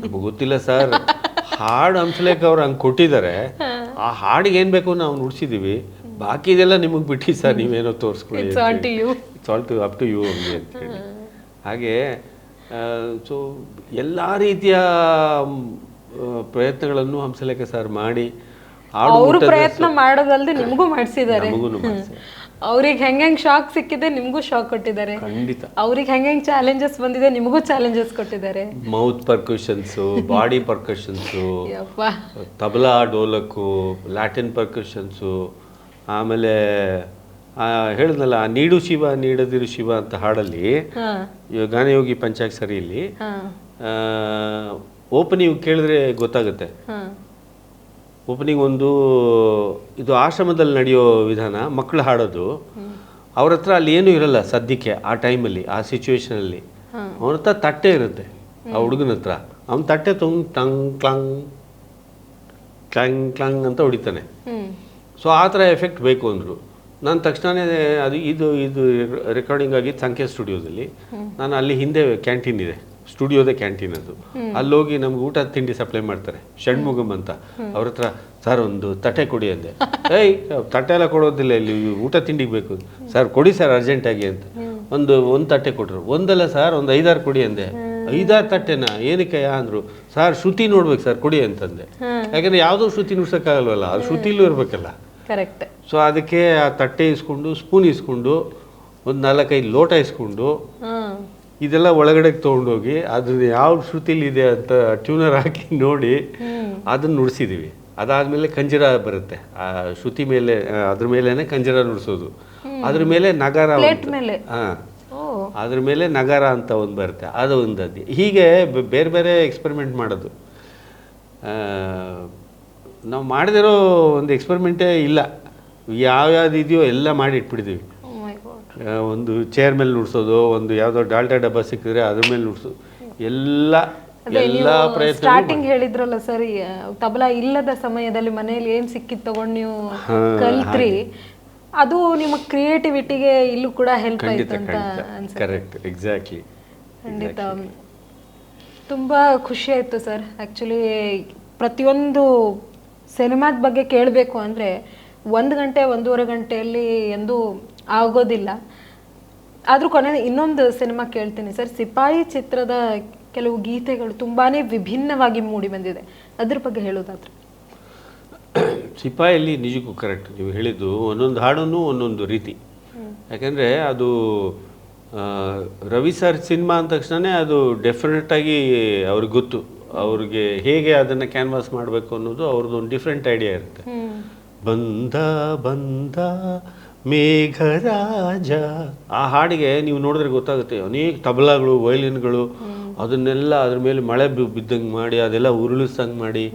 ನಮಗೆ ಗೊತ್ತಿಲ್ಲ ಸರ್. ಹಾಡು ಹಂಸಲೇಖ ಅವ್ರು ಹಂಗೆ ಕೊಟ್ಟಿದ್ದಾರೆ. ಆ ಹಾಡಿಗೆ ಏನು ಬೇಕು ನಾವು ನುಡಿಸಿದ್ದೀವಿ ಬಾಕಿ ಇದೆಲ್ಲ ನಿಮಗೆ ಬಿಟ್ಟು ಸರ್ ನೀವೇನೋ ತೋರಿಸ್ಕೊಳ್ಳಿ. It's all to up to you ಹಂಗೆ ಅಂತ ಹೇಳಿ. ಹಾಗೆ ಸೊ ಎಲ್ಲ ರೀತಿಯ ಪ್ರಯತ್ನಗಳನ್ನು ಹಂಸಲೇಖ ಸರ್ ಮಾಡಿ ಅವರು ಪ್ರಯತ್ನ ಮಾಡೋದಲ್ದೆ ನಿಮಗೂ ಮಾಡಿಸಿದ್ದಾರೆ. ಅವ್ರಿಗೆ ಹೆಂಗ್ ಹೆಂಗ್ ಶಾಕ್ ಸಿಕ್ಕಿದೆ ನಿಮಗೂ ಶಾಕ್ ಕೊಟ್ಟಿದ್ದಾರೆ. ಖಂಡಿತ. ಅವ್ರಿಗೆ ಹೆಂಗ್ ಹೆಂಗ್ ಚಾಲೆಂಜಸ್ ಬಂದಿದೆ ನಿಮಗೂ ಚಾಲೆಂಜಸ್ ಕೊಟ್ಟಿದ್ದಾರೆ. Mouth percussions body percussions tabla dholak Latin percussions ಆಮೇಲೆ ಹೇಳಿದ್ನಲ್ಲ ನೀಡು ಶಿವ ನೀಡದಿರು ಶಿವ ಅಂತ ಹಾಡಲ್ಲಿ ಗಾನಯೋಗಿ ಪಂಚಾಕ್ಷರಿಯಲ್ಲಿ ಓಪನಿಂಗ್ ಕೇಳಿದ್ರೆ ಗೊತ್ತಾಗುತ್ತೆ. ಓಪನಿಂಗ್ ಒಂದು ಇದು ಆಶ್ರಮದಲ್ಲಿ ನಡೆಯೋ ವಿಧಾನ ಮಕ್ಕಳು ಹಾಡೋದು. ಅವ್ರ ಹತ್ರ ಅಲ್ಲಿ ಏನೂ ಇರಲ್ಲ ಸದ್ಯಕ್ಕೆ ಆ ಟೈಮಲ್ಲಿ ಆ ಸಿಚುವೇಶನಲ್ಲಿ. ಅವನ ಹತ್ರ ತಟ್ಟೆ ಇರುತ್ತೆ ಆ ಹುಡುಗನ ಹತ್ರ. ಅವ್ನ ತಟ್ಟೆ ತೊಂಗ್ ಟಂಗ್ ಕ್ಲಂಗ್ ಕ್ಲಂಗ್ ಕ್ಲಂಗ್ ಅಂತ ಹೊಡಿತಾನೆ. ಸೊ ಆ ಥರ ಎಫೆಕ್ಟ್ ಬೇಕು ಅಂದರು. ನಾನು ತಕ್ಷಣವೇ ಅದು ಇದು ಇದು ರೆಕಾರ್ಡಿಂಗ್ ಆಗಿ ಸಂಖ್ಯೆ ಸ್ಟುಡಿಯೋದಲ್ಲಿ. ನಾನು ಅಲ್ಲಿ ಹಿಂದೆ ಕ್ಯಾಂಟೀನ್ ಇದೆ. ಸ್ಟುಡಿಯೋದೇ ಕ್ಯಾಂಟೀನ್ ಅದು. ಅಲ್ಲಿ ಹೋಗಿ ನಮ್ಗೆ ಊಟ ತಿಂಡಿ ಸಪ್ಲೈ ಮಾಡ್ತಾರೆ. ಷಣ್ಮುಗಮ್ ಅಂತ. ಅವ್ರ ಹತ್ರ ಸರ್ ಒಂದು ತಟ್ಟೆ ಕೊಡಿ ಅಂದೆ. ಏಯ್ ತಟ್ಟೆ ಎಲ್ಲ ಕೊಡೋದಿಲ್ಲ ಇಲ್ಲಿ ಊಟ ತಿಂಡಿಗೆ ಬೇಕು ಸರ್ ಕೊಡಿ ಸರ್ ಅರ್ಜೆಂಟಾಗಿ ಅಂತ. ಒಂದು ಒಂದು ತಟ್ಟೆ ಕೊಟ್ಟರು ಒಂದಲ್ಲ ಸರ್ ಒಂದು ಐದಾರು ಕೊಡಿ ಅಂದೆ. ಐದಾರು ತಟ್ಟೆನಾ? ಏನಕ್ಕೆ? ಅಂದರು. ಸರ್ ಶ್ರುತಿ ನೋಡ್ಬೇಕು ಸರ್ ಕೊಡಿ ಅಂತಂದೆ. ಯಾಕಂದ್ರೆ ಯಾವುದೋ ಶ್ರುತಿ ನುಡ್ಸೋಕ್ಕಾಗಲ್ವಲ್ಲ ಅದು ಶ್ರುತಿಲೂ ಇರಬೇಕಲ್ಲ. ಕರೆಕ್ಟ್. ಸೊ ಅದಕ್ಕೆ ಆ ತಟ್ಟೆ ಇಸ್ಕೊಂಡು ಸ್ಪೂನ್ ಇಸ್ಕೊಂಡು ಒಂದು ನಾಲ್ಕೈದು ಲೋಟ ಇಸ್ಕೊಂಡು ಇದೆಲ್ಲ ಒಳಗಡೆ ತೊಗೊಂಡೋಗಿ ಅದನ್ನ ಯಾವ ಶ್ರುತಿಲಿದೆ ಅಂತ ಟ್ಯೂನರ್ ಹಾಕಿ ನೋಡಿ ಅದನ್ನ ನುಡಿಸಿದ್ದೀವಿ ಅದಾದಮೇಲೆ ಕಂಜರ ಬರುತ್ತೆ. ಆ ಶ್ರುತಿ ಮೇಲೆ ಅದ್ರ ಮೇಲೇನೆ ಕಂಜರ ನುಡಿಸೋದು. ಅದ್ರ ಮೇಲೆ ನಗಾರ ಹಾಂ. ಅದ್ರ ಮೇಲೆ ನಗರ ಅಂತ ಒಂದು ಬರುತ್ತೆ. ಅದು ಒಂದು ಅದಿ ಹೀಗೆ ಬೇರೆ ಬೇರೆ ಎಕ್ಸ್ಪೆರಿಮೆಂಟ್ ಮಾಡೋದು. ನಾವು ಮಾಡದಿರೋ ಒಂದು ಎಕ್ಸ್ಪೆರಿಮೆಂಟೇ ಇಲ್ಲ. ಯಾವ್ಯಾವ್ದು ಇದೆಯೋ ಎಲ್ಲ ಮಾಡಿ ಆ, ಒಂದು ಚೇರ್ ಮೇಲೆ ನುಡ್ಸೋದು ಒಂದು ಯಾವ್ದೋ ಡಾಲ್ಟಾ ಡಬ್ಬ ಸಿಕ್ಕಿದ್ರೆ ಅದ್ರ ಮೇಲೆ ನುಡ್ಸೋದು ಎಲ್ಲ ಎಲ್ಲ ಪ್ರಯತ್ನ ಸ್ಟಾರ್ಟಿಂಗ್ ಹೇಳಿದ್ರಲ್ಲ ಸರ್ ತಬಲಾ ಇಲ್ಲದ ಸಮಯದಲ್ಲಿ ಮನೆಯಲ್ಲಿ ಏನ್ ಸಿಕ್ಕಿದ್ ತಗೊಂಡ್ ನೀವು ಕಲ್ತ್ರಿ? ಅದು ನಿಮ್ಮ ಕ್ರಿಯೇಟಿವಿಟಿಗೆ ಇಲ್ಲೂ ಕೂಡ ಹೆಲ್ಪ್ ಆಯ್ತು ಅಂತ ಕರೆಕ್ಟ್ ಎಕ್ಸಾಕ್ಟ್ಲಿ ಖಂಡಿತ. ತುಂಬಾ ಖುಷಿ ಆಯ್ತು ಸರ್. ಆಕ್ಚುಲಿ ಪ್ರತಿಯೊಂದು ಸಿನಿಮಾದ ಬಗ್ಗೆ ಕೇಳಬೇಕು ಅಂದ್ರೆ ಒಂದು ಗಂಟೆ ಒಂದೂವರೆ ಗಂಟೆಯಲ್ಲಿ ಎಂದು ಆಗೋದಿಲ್ಲ. ಆದ್ರೂ ಕೊನೆ ಇನ್ನೊಂದು ಸಿನಿಮಾ ಕೇಳ್ತೀನಿ ಸರ್. ಸಿಪಾಯಿ ಚಿತ್ರದ ಕೆಲವು ಗೀತೆಗಳು ತುಂಬಾನೇ ವಿಭಿನ್ನವಾಗಿ ಮೂಡಿ ಬಂದಿದೆ. ಅದ್ರ ಬಗ್ಗೆ ಹೇಳೋದಾದ್ರೆ. ಸಿಪಾಯಲ್ಲಿ ನಿಜಕ್ಕೂ ಕರೆಕ್ಟ್ ನೀವು ಹೇಳಿದ್ದು ಒಂದೊಂದು ಹಾಡನ್ನು ಒಂದೊಂದು ರೀತಿ. ಯಾಕೆಂದರೆ ಅದು ರವಿ ಸರ್ ಸಿನಿಮಾ ಅಂದ ತಕ್ಷಣವೇ ಅದು ಡೆಫಿನೆಟಾಗಿ ಅವ್ರಿಗೆ ಗೊತ್ತು. ಅವ್ರಿಗೆ ಹೇಗೆ ಅದನ್ನು ಕ್ಯಾನ್ವಾಸ್ ಮಾಡಬೇಕು ಅನ್ನೋದು ಅವ್ರದ್ದು ಒಂದು ಡಿಫ್ರೆಂಟ್ ಐಡಿಯಾ ಇರುತ್ತೆ. ಬಂದ ಬಂದ ಮೇಘರಾಜ. ಆ ಹಾಡಿಗೆ ನೀವು ನೋಡಿದ್ರೆ ಗೊತ್ತಾಗುತ್ತೆ. ಅನೇಕ ತಬಲಾಗಳು ವಯಲಿನ್ಗಳು ಅದನ್ನೆಲ್ಲ ಅದ್ರ ಮೇಲೆ ಮಳೆ ಬಿ- ಬಿದ್ದಂಗೆ ಮಾಡಿ ಅದೆಲ್ಲ ಉರುಳಿಸಂಗೆ ಮಾಡಿ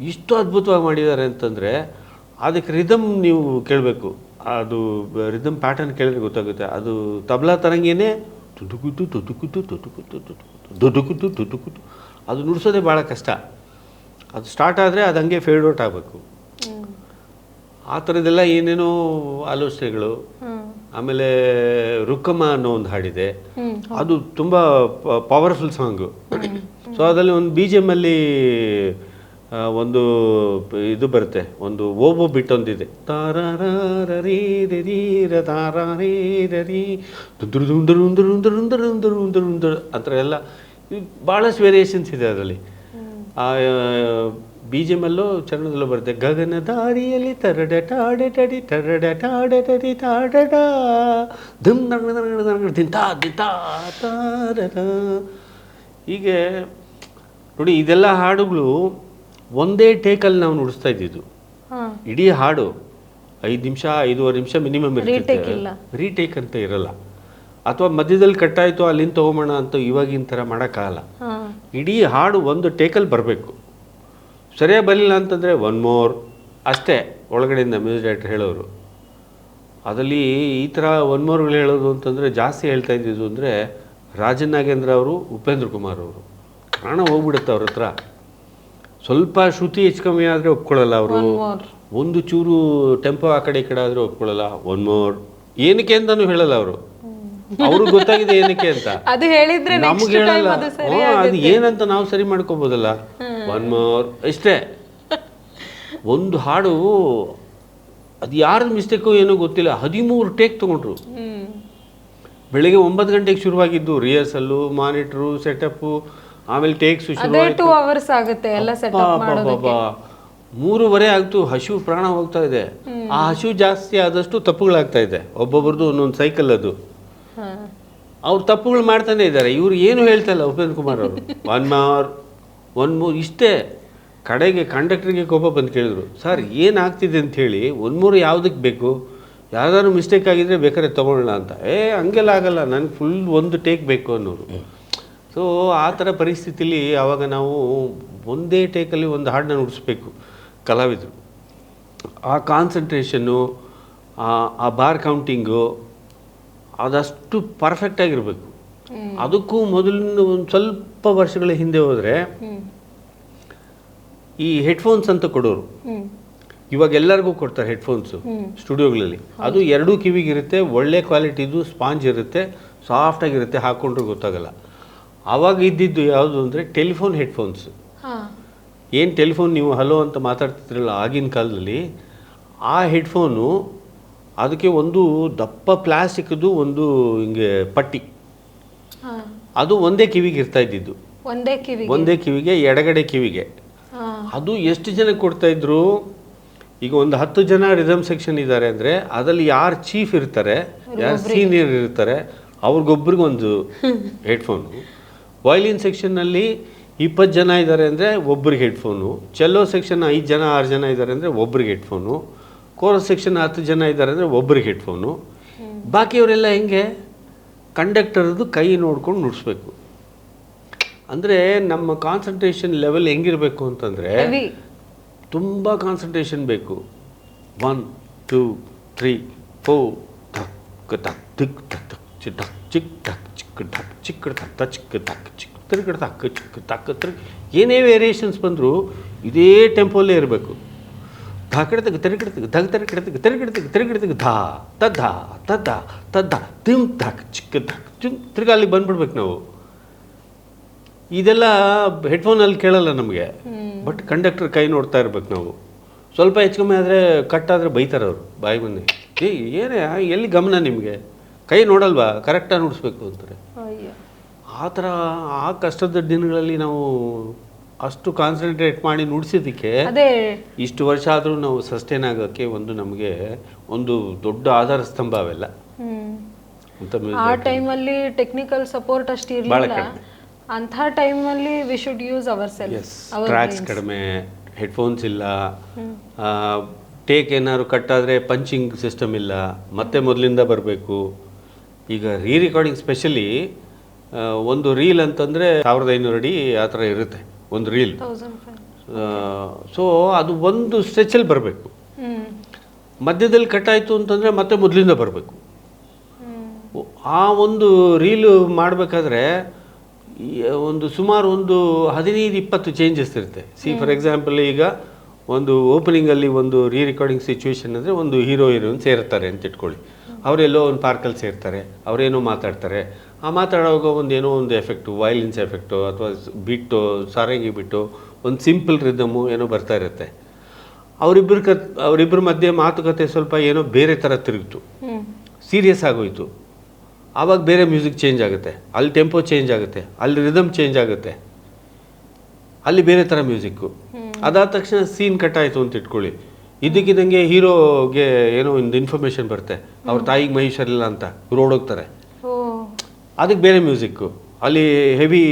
ಇಷ್ಟು ಅದ್ಭುತವಾಗಿ ಮಾಡಿದ್ದಾರೆ ಅಂತಂದರೆ ಅದಕ್ಕೆ ರಿದಮ್ ನೀವು ಕೇಳಬೇಕು. ಅದು ರಿದಮ್ ಪ್ಯಾಟರ್ನ್ ಕೇಳಿದ್ರೆ ಗೊತ್ತಾಗುತ್ತೆ. ಅದು ತಬಲಾ ತರಂಗೇನೆ ತುದುಕುತು ತುದುಕುತು ತುದುಕುತು ತುದುಕುತು ದುದುಕುತು ತುದುಕುತು. ಅದು ನುಡಿಸೋದೇ ಭಾಳ ಕಷ್ಟ. ಅದು ಸ್ಟಾರ್ಟ್ ಆದರೆ ಅದು ಹಂಗೆ ಫೇಡ್ ಔಟ್ ಆಗಬೇಕು. ಆ ಥರದ್ದೆಲ್ಲ ಏನೇನೋ ಆಲೋಚನೆಗಳು. ಆಮೇಲೆ ರುಕ್ಕಮ್ಮ ಅನ್ನೋ ಒಂದು ಹಾಡಿದೆ. ಅದು ತುಂಬ ಪವರ್ಫುಲ್ ಸಾಂಗು ಸೊ ಅದರಲ್ಲಿ ಒಂದು ಬಿ ಜಿ ಎಮ್ಮಲ್ಲಿ ಒಂದು ಇದು ಬರುತ್ತೆ. ಒಂದು ಓಬೋ ಬಿಟ್ ಒಂದಿದೆ. ತಾರೀರರಿ ಅಂತ ಎಲ್ಲ. ಭಾಳಷ್ಟು ವೇರಿಯೇಷನ್ಸ್ ಇದೆ ಅದರಲ್ಲಿ. ಆ ಬಿ ಜಿ ಎಮ್ಮಲ್ಲೂ ಚರಣದಲ್ಲೂ ಬರುತ್ತೆ ಗಗನ ದಾರಿಯಲ್ಲಿ ತರಡ ಟಾಡೆ ಟಡಿ ತರಡ ಟಾಡೆ ಟಡಿ ಟಾಡಡ ಧಮ್ ದಂಗ ದಂಗ ದಂಗ ದಿಂತಾ ದಿಂತಾ ತಾರಡ ಹೀಗೆ ನೋಡಿ ಇದೆಲ್ಲ ಹಾಡುಗಳು ಒಂದೇ ಟೇಕಲ್ಲಿ ನಾವು ನುಡಿಸ್ತಾ ಇದ್ದಿದ್ದು. ಇಡೀ ಹಾಡು ಐದು ನಿಮಿಷ ಐದೂವರೆ ನಿಮಿಷ ಮಿನಿಮಮ್ ಇರುತ್ತೆ. ರೀಟೇಕ್ ಅಂತ ಇರಲ್ಲ. ಅಥವಾ ಮಧ್ಯದಲ್ಲಿ ಕಟ್ಟಾಯಿತು ಅಲ್ಲಿಂದ ತೊಗೊಂಬೋಣ ಅಂತ ಇವಾಗಿನ ಥರ ಮಾಡೋಕ್ಕಾಗಲ್ಲ. ಇಡೀ ಹಾಡು ಒಂದು ಟೇಕಲ್ಲಿ ಬರಬೇಕು. ಸರಿಯಾಗಿ ಬರಲಿಲ್ಲ ಅಂತಂದರೆ ಒನ್ ಮೋರ್ ಅಷ್ಟೇ ಒಳಗಡೆಯಿಂದ ಮ್ಯೂಸಿಕ್ ಡೈರೆಕ್ಟರ್ ಹೇಳೋರು. ಅದರಲ್ಲಿ ಈ ಥರ ಒನ್ ಮೋರ್ಗಳು ಹೇಳೋದು ಅಂತಂದರೆ ಜಾಸ್ತಿ ಹೇಳ್ತಾ ಇದ್ದಿದ್ದು ಅಂದರೆ ರಾಜನ್ ನಾಗೇಂದ್ರ ಅವರು ಉಪೇಂದ್ರ ಕುಮಾರ್ ಅವರು. ಪ್ರಾಣ ಹೋಗ್ಬಿಡುತ್ತೆ ಅವ್ರ ಹತ್ರ. ಸ್ವಲ್ಪ ಶ್ರುತಿ ಹೆಚ್ಚು ಕಮ್ಮಿ ಆದರೆ ಒಪ್ಕೊಳ್ಳಲ್ಲ ಅವರು. ಒಂದು ಚೂರು ಟೆಂಪೋ ಆ ಕಡೆ ಈ ಕಡೆ ಆದರೆ ಒಪ್ಕೊಳ್ಳಲ್ಲ. ಒನ್ ಮೋರ್ ಏನಕ್ಕೆ ಅಂತಲೂ ಹೇಳಲ್ಲ ಅವರು. ಅವ್ರಿಗೆ ಗೊತ್ತಾಗಿದೆ ಏನಕ್ಕೆ ಅಂತ. [laughs] ಅದು ಹೇಳಿದ್ರೆ ನಮ್ಗೆ ಹೇಳಲ್ಲ. ಅದು ಏನಂತ ನಾವು ಸರಿ ಮಾಡ್ಕೋಬೋದಲ್ಲ. ಒನ್ ಮೋರ್ ಇಷ್ಟೇ. ಒಂದು ಹಾಡು ಅದು ಯಾರ ಮಿಸ್ಟೇಕು ಏನೋ ಗೊತ್ತಿಲ್ಲ. ಹದಿಮೂರು ಟೇಕ್ ತಗೊಂಡ್ರು. ಬೆಳಿಗ್ಗೆ ಒಂಬತ್ತು ಗಂಟೆಗೆ ಶುರುವಾಗಿದ್ದು ರಿಹರ್ಸಲ್ಲು ಮಾನಿಟ್ರು ಸೆಟಪ್ಪು ಆಮೇಲೆ ಟೇಕ್ಸ್ ಟೂ ಅವರ್ಸ್ ಆಗುತ್ತೆ ಎಲ್ಲ ಸೆಟಪ್ ಮೂರುವರೆ ಆಗ್ತು ಹಸಿವು ಪ್ರಾಣ ಹೋಗ್ತಾ ಇದೆ. ಆ ಹಸು ಜಾಸ್ತಿ ಆದಷ್ಟು ತಪ್ಪುಗಳಾಗ್ತಾ ಇದೆ. ಒಬ್ಬೊಬ್ರದ್ದು ಒಂದೊಂದು ಸೈಕಲ್ ಅದು. ಅವ್ರು ತಪ್ಪುಗಳು ಮಾಡ್ತಾನೆ ಇದ್ದಾರೆ. ಇವರು ಏನು ಹೇಳ್ತಾ ಇಲ್ಲ ಉಪೇಂದ್ರ ಕುಮಾರ್ ಅವರು. ಒನ್ ಮಾರ್ ಒನ್ ಮೂರ್ ಇಷ್ಟೇ. ಕಡೆಗೆ ಕಂಡಕ್ಟ್ರಿಗೆ ಕೋಪ ಬಂದು ಕೇಳಿದ್ರು ಸರ್ ಏನಾಗ್ತಿದೆ ಅಂತ ಹೇಳಿ ಒಂದು ಮೂರು ಯಾವುದಕ್ಕೆ ಬೇಕು? ಯಾವ್ದಾದ್ರು ಮಿಸ್ಟೇಕ್ ಆಗಿದ್ರೆ ಬೇಕಾದ್ರೆ ತೊಗೊಳ್ಳೋಣ ಅಂತ. ಏ ಹಂಗೆಲ್ಲ ಆಗಲ್ಲ. ನನಗೆ ಫುಲ್ ಒಂದು ಟೇಕ್ ಬೇಕು ಅನ್ನೋರು. ಸೊ ಆ ಥರ ಪರಿಸ್ಥಿತಿಲಿ ಆವಾಗ ನಾವು ಒಂದೇ ಟೇಕಲ್ಲಿ ಒಂದು ಹಾಡನ್ನ ನುಡಿಸ್ಬೇಕು ಕಲಾವಿದರು. ಆ ಕಾನ್ಸಂಟ್ರೇಷನ್ನು ಆ ಬಾರ್ ಕೌಂಟಿಂಗು ಅದಷ್ಟು ಪರ್ಫೆಕ್ಟಾಗಿರಬೇಕು ಅದಕ್ಕೂ ಮೊದಲಿನ ಒಂದು ಸ್ವಲ್ಪ ವರ್ಷಗಳ ಹಿಂದೆ ಹೋದರೆ ಈ ಹೆಡ್ಫೋನ್ಸ್ ಅಂತ ಕೊಡೋರು. ಇವಾಗ ಎಲ್ಲರಿಗೂ ಕೊಡ್ತಾರೆ ಹೆಡ್ಫೋನ್ಸು ಸ್ಟುಡಿಯೋಗಳಲ್ಲಿ. ಅದು ಎರಡೂ ಕಿವಿಗಿರುತ್ತೆ ಒಳ್ಳೆ ಕ್ವಾಲಿಟಿದು ಸ್ಪಾಂಜ್ ಇರುತ್ತೆ ಸಾಫ್ಟಾಗಿರುತ್ತೆ ಹಾಕ್ಕೊಂಡ್ರೆ ಗೊತ್ತಾಗಲ್ಲ. ಆವಾಗ ಇದ್ದಿದ್ದು ಯಾವುದು ಅಂದರೆ ಟೆಲಿಫೋನ್ ಹೆಡ್ಫೋನ್ಸ್ ಏನು ಟೆಲಿಫೋನ್ ನೀವು ಹಲೋ ಅಂತ ಮಾತಾಡ್ತಿದ್ರಲ್ಲ ಆಗಿನ ಕಾಲದಲ್ಲಿ ಆ ಹೆಡ್ಫೋನು ಅದಕ್ಕೆ ಒಂದು ದಪ್ಪ ಪ್ಲಾಸ್ಟಿಕ್ದು ಒಂದು ಹಿಂಗೆ ಪಟ್ಟಿ. ಅದು ಒಂದೇ ಕಿವಿಗೆ ಇರ್ತಾ ಇದ್ದಿದ್ದು. ಒಂದೇ ಕಿವಿ ಒಂದೇ ಕಿವಿಗೆ ಎಡಗಡೆ ಕಿವಿಗೆ. ಅದು ಎಷ್ಟು ಜನಕ್ಕೆ ಕೊಡ್ತಾ ಇದ್ರು? ಈಗ ಒಂದು ಹತ್ತು ಜನ ರಿದಮ್ ಸೆಕ್ಷನ್ ಇದ್ದಾರೆ ಅಂದರೆ ಅದರಲ್ಲಿ ಯಾರು ಚೀಫ್ ಇರ್ತಾರೆ ಯಾರು ಸೀನಿಯರ್ ಇರ್ತಾರೆ ಅವ್ರಿಗೊಬ್ರಿಗೆ ಒಂದು ಹೆಡ್ಫೋನು ವಯಲಿನ್ ಸೆಕ್ಷನ್ನಲ್ಲಿ ಇಪ್ಪತ್ತು ಜನ ಇದ್ದಾರೆ ಅಂದರೆ ಒಬ್ರಿಗೆ ಹೆಡ್ಫೋನು ಚೆಲ್ಲೋ ಸೆಕ್ಷನ್ ಐದು ಜನ ಆರು ಜನ ಇದ್ದಾರೆ ಅಂದರೆ ಒಬ್ರಿಗೆ ಹೆಡ್ಫೋನು ಕೋರಸ್ ಸೆಕ್ಷನ್ ಹತ್ತು ಜನ ಇದ್ದಾರೆ ಅಂದರೆ ಒಬ್ರಿಗೆ ಹೆಡ್ಫೋನು ಬಾಕಿಯವರೆಲ್ಲ ಹೆಂಗೆ ಕಂಡಕ್ಟರ್ದು ಕೈ ನೋಡ್ಕೊಂಡು ನುಡಿಸ್ಬೇಕು ಅಂದರೆ ನಮ್ಮ ಕಾನ್ಸಂಟ್ರೇಷನ್ ಲೆವೆಲ್ ಹೆಂಗಿರಬೇಕು ಅಂತಂದರೆ ತುಂಬ ಕಾನ್ಸಂಟ್ರೇಷನ್ ಬೇಕು ಒನ್ ಟೂ ತ್ರೀ ಫೋರ್ ಧಕ್ ತಕ್ ತಿಕ್ ತಕ್ ತಕ್ ಚಿ ಧಕ್ ಚಿಕ್ ಧಕ್ ಚಿಕ್ ಧಕ್ ಚಿಕ್ ಧಕ್ ತ ಚಿಕ್ ಧಕ್ ಚಿಕ್ ತಕ್ಕ ತಕ್ ಚಿಕ್ ತಕ್ ತಿರ್ಗ್ ಏನೇ ವೇರಿಯೇಷನ್ಸ್ ಬಂದರೂ ಇದೇ ಟೆಂಪೋಲ್ಲೇ ಇರಬೇಕು ಧಾಕಡತಗ ತೆರಗಿಡ್ತಗ ಧಗ್ ತೆರಗಿಡ್ತಗ ತೆರಗಿಡ್ತಗ ತೆರಗಿಡ್ತಗ ಧಾ ತದ್ದ ತದ್ದ ತದ್ದ ತಿಮ್ ಧಕ್ ಚಿಕ್ಕ ಧಕ್ ಚಿಕ್ ತಿರ್ಗ ಬಂದ್ಬಿಡ್ಬೇಕು ನಾವು ಇದೆಲ್ಲ ಹೆಡ್ಫೋನಲ್ಲಿ ಕೇಳಲ್ಲ ನಮಗೆ ಬಟ್ ಕಂಡಕ್ಟರ್ ಕೈ ನೋಡ್ತಾ ಇರ್ಬೇಕು ನಾವು ಸ್ವಲ್ಪ ಹೆಚ್ಚು ಕಮ್ಮಿ ಆದರೆ ಕಟ್ ಆದರೆ ಬೈತಾರೆ ಅವರು ಬಾಯಿ ಬಂದು ಏ ಏನೇ ಎಲ್ಲಿ ಗಮನ ನಿಮಗೆ ಕೈ ನೋಡಲ್ವಾ ಕರೆಕ್ಟಾಗಿ ನೋಡಿಸ್ಬೇಕು ಅಂತಾರೆ ಆ ಥರ ಆ ಕಷ್ಟದ ದಿನಗಳಲ್ಲಿ ನಾವು ಅಷ್ಟು ಕಾನ್ಸಂಟ್ರೇಟ್ ಮಾಡಿ ನುಡಿಸಿದ್ದಕ್ಕೆ ಅದೇ. ಇಷ್ಟು ವರ್ಷ ಆದರೂ ನಾವು ಸಸ್ಟೈನ್ ಆಗೋಕ್ಕೆ ಒಂದು ನಮಗೆ ಒಂದು ದೊಡ್ಡ ಆಧಾರ ಸ್ತಂಭ ಅವೆಲ್ಲ. ಆ ಟೈಮಲ್ಲಿ ಟೆಕ್ನಿಕಲ್ ಸಪೋರ್ಟ್ ಅಷ್ಟು ಇರಲಿಲ್ಲ. ಅಂಥ ಟೈಮಲ್ಲಿ we should use our self tracks ಕಡಿಮೆ ಹೆಡ್ಫೋನ್ಸ್ ಇಲ್ಲ. ಟೇಕ್ ಏನಾದ್ರು ಕಟ್ಟಾದರೆ ಪಂಚಿಂಗ್ ಸಿಸ್ಟಮ್ ಇಲ್ಲ. ಮತ್ತೆ ಮೊದಲಿಂದ ಬರಬೇಕು. ಈಗ ರೀ ರೆಕಾರ್ಡಿಂಗ್ ಸ್ಪೆಷಲಿ ಒಂದು ರೀಲ್ ಅಂತಂದರೆ ಸಾವಿರದ ಐನೂರು ಅಡಿ ಆ ಥರ ಇರುತ್ತೆ. ಒಂದು ರೀಲ್ ಸೊ ಅದು ಒಂದು ಸ್ಟ್ರೆಚಲ್ಲಿ ಬರಬೇಕು. ಮಧ್ಯದಲ್ಲಿ ಕಟ್ಟಾಯಿತು ಅಂತಂದರೆ ಮತ್ತೆ ಮೊದಲಿಂದ ಬರಬೇಕು. ಆ ಒಂದು ರೀಲು ಮಾಡಬೇಕಾದ್ರೆ ಒಂದು ಸುಮಾರು ಒಂದು ಹದಿನೈದು ಇಪ್ಪತ್ತು ಚೇಂಜಸ್ ಇರುತ್ತೆ. ಸಿ ಫಾರ್ ಎಕ್ಸಾಂಪಲ್ ಈಗ ಒಂದು ಓಪನಿಂಗಲ್ಲಿ ಒಂದು ರೀ ರೆಕಾರ್ಡಿಂಗ್ ಸಿಚುವೇಶನ್ ಅಂದರೆ ಒಂದು ಹೀರೋ ಹೀರೋಯಿನ್ ಸೇರ್ತಾರೆ ಅಂತ ಇಟ್ಕೊಳ್ಳಿ. ಅವರೆಲ್ಲೋ ಒಂದು ಪಾರ್ಕಲ್ಲಿ ಸೇರ್ತಾರೆ ಅವರೇನೋ ಮಾತಾಡ್ತಾರೆ. ಆ ಮಾತಾಡುವಾಗ ಒಂದು ಏನೋ ಒಂದು ಎಫೆಕ್ಟು ವೈಲಿನ್ಸ್ ಎಫೆಕ್ಟು ಅಥವಾ ಬಿಟ್ಟು ಸಾರಂಗಿ ಬಿಟ್ಟು ಒಂದು ಸಿಂಪಲ್ ರಿದಮು ಏನೋ ಬರ್ತಾ ಇರುತ್ತೆ. ಅವರಿಬ್ಬರ ಕತ್ ಅವರಿಬ್ಬರ ಮಧ್ಯೆ ಮಾತುಕತೆ ಸ್ವಲ್ಪ ಏನೋ ಬೇರೆ ಥರ ತಿರುಗಿತು. ಸೀರಿಯಸ್ ಆಗೋಯ್ತು. ಆವಾಗ ಬೇರೆ ಮ್ಯೂಸಿಕ್ ಚೇಂಜ್ ಆಗುತ್ತೆ. ಅಲ್ಲಿ ಟೆಂಪೋ ಚೇಂಜ್ ಆಗುತ್ತೆ. ಅಲ್ಲಿ ರಿದಮ್ ಚೇಂಜ್ ಆಗುತ್ತೆ. ಅಲ್ಲಿ ಬೇರೆ ಥರ ಮ್ಯೂಸಿಕ್ಕು ಅದಾದ ತಕ್ಷಣ ಸೀನ್ ಕಟ್ ಆಯಿತು ಅಂತ ಇಟ್ಕೊಳ್ಳಿ. ಇದಕ್ಕಿದ್ದಂಗೆ ಹೀರೋಗೆ ಏನೋ ಒಂದು ಇನ್ಫಾರ್ಮೇಷನ್ ಬರುತ್ತೆ. ಅವ್ರ ತಾಯಿಗೆ ಮಹೇಶ್ವರಿಲ್ಲ ಅಂತ ಇವ್ರು ಓಡೋಗ್ತಾರೆ. ಅದಕ್ಕೆ ಬೇರೆ ಮ್ಯೂಸಿಕ್ಕು ಅಲ್ಲಿ ಹೆವಿ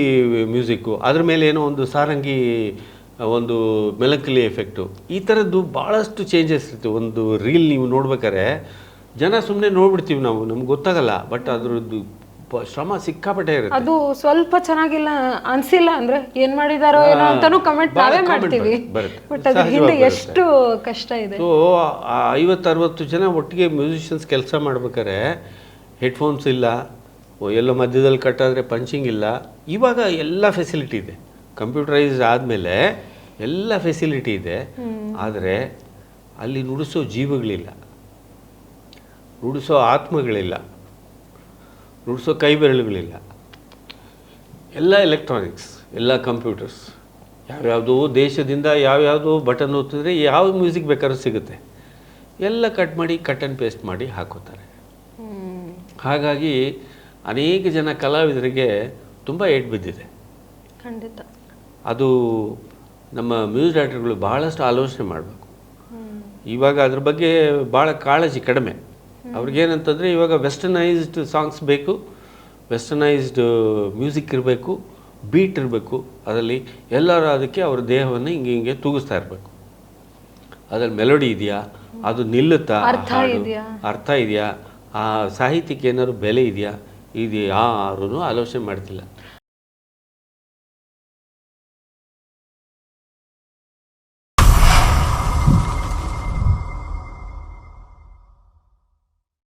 ಮ್ಯೂಸಿಕ್ಕು ಅದ್ರ ಮೇಲೆ ಏನೋ ಒಂದು ಸಾರಂಗಿ ಒಂದು ಮೆಲಕಲಿ ಎಫೆಕ್ಟು ಈ ಥರದ್ದು ಭಾಳಷ್ಟು ಚೇಂಜಸ್ ಇರುತ್ತೆ ಒಂದು ರೀಲ್ ನೀವು ನೋಡ್ಬೇಕಾದ್ರೆ ಜನ ಸುಮ್ಮನೆ ನೋಡ್ಬಿಡ್ತೀವಿ ನಾವು ನಮ್ಗೆ ಗೊತ್ತಾಗಲ್ಲ. ಬಟ್ ಅದ್ರದ್ದು ಶ್ರಮ ಸಿಕ್ಕಾಪಟ್ಟೆ ಇರುತ್ತೆ. ಅದು ಸ್ವಲ್ಪ ಚೆನ್ನಾಗಿಲ್ಲ ಅನ್ಸಿಲ್ಲ ಅಂದ್ರೆ ಏನ್ ಮಾಡಿದಾರೋ ಏನೋ ಅಂತಾನು ಕಮೆಂಟ್ ನಾವೇ ಮಾಡ್ತೀವಿ. ಬಟ್ ಅದ್ರ ಸಹಜವಾಗಿ ಹಿಂದೆ ಎಷ್ಟು ಕಷ್ಟ ಇದೆ. ಸೊ ಐವತ್ತರವತ್ತು ಜನ ಒಟ್ಟಿಗೆ ಮ್ಯೂಸಿಷಿಯನ್ಸ್ ಕೆಲಸ ಮಾಡ್ಬೇಕಾದ್ರೆ ಹೆಡ್ಫೋನ್ಸ್ ಇಲ್ಲ ಎಲ್ಲೋ ಮಧ್ಯದಲ್ಲಿ ಕಟ್ಟಾದರೆ ಪಂಚಿಂಗ್ ಇಲ್ಲ. ಇವಾಗ ಎಲ್ಲ ಫೆಸಿಲಿಟಿ ಇದೆ. ಕಂಪ್ಯೂಟರೈಸ್ ಆದಮೇಲೆ ಎಲ್ಲ ಫೆಸಿಲಿಟಿ ಇದೆ. ಆದರೆ ಅಲ್ಲಿ ನುಡಿಸೋ ಜೀವಗಳಿಲ್ಲ. ನುಡಿಸೋ ಆತ್ಮಗಳಿಲ್ಲ. ನುಡಿಸೋ ಕೈ ಬೆರಳುಗಳಿಲ್ಲ. ಎಲ್ಲ ಎಲೆಕ್ಟ್ರಾನಿಕ್ಸ್ ಎಲ್ಲ ಕಂಪ್ಯೂಟರ್ಸ್ ಯಾವ್ಯಾವುದೋ ದೇಶದಿಂದ ಯಾವ್ಯಾವುದೋ ಬಟನ್ ಒತ್ತಿದ್ರೆ ಯಾವ ಮ್ಯೂಸಿಕ್ ಬೇಕಾದ್ರೂ ಸಿಗುತ್ತೆ. ಎಲ್ಲ ಕಟ್ ಮಾಡಿ ಕಟ್ ಆ್ಯಂಡ್ ಪೇಸ್ಟ್ ಮಾಡಿ ಹಾಕೋತಾರೆ. ಹಾಗಾಗಿ ಅನೇಕ ಜನ ಕಲಾವಿದರಿಗೆ ತುಂಬ ಏಟ್ ಬಿದ್ದಿದೆ. ಖಂಡಿತ. ಅದು ನಮ್ಮ ಮ್ಯೂಸಿಕ್ ಡೈರೆಕ್ಟರ್ಗಳು ಬಹಳಷ್ಟು ಆಲೋಚನೆ ಮಾಡಬೇಕು. ಇವಾಗ ಅದ್ರ ಬಗ್ಗೆ ಭಾಳ ಕಾಳಜಿ ಕಡಿಮೆ. ಅವ್ರಿಗೇನಂತಂದರೆ ಇವಾಗ ವೆಸ್ಟರ್ನೈಸ್ಡ್ ಸಾಂಗ್ಸ್ ಬೇಕು ವೆಸ್ಟರ್ನೈಸ್ಡ್ ಮ್ಯೂಸಿಕ್ ಇರಬೇಕು ಬೀಟ್ ಇರಬೇಕು ಅದರಲ್ಲಿ ಎಲ್ಲರೂ ಅದಕ್ಕೆ ಅವ್ರ ದೇಹವನ್ನು ಹಿಂಗೆ ಹಿಂಗೆ ತೂಗಿಸ್ತಾ ಇರಬೇಕು. ಅದ್ರಲ್ಲಿ ಮೆಲೋಡಿ ಇದೆಯಾ? ಅದು ನಿಲ್ಲುತ್ತಾ? ಅರ್ಥ ಇದೆಯಾ? ಆ ಸಾಹಿತ್ಯಕ್ಕೆ ಏನಾದ್ರು ಬೆಲೆ ಇದೆಯಾ? ಇದು ಯಾರೂ ಆಲೋಚನೆ ಮಾಡ್ತಿಲ್ಲ.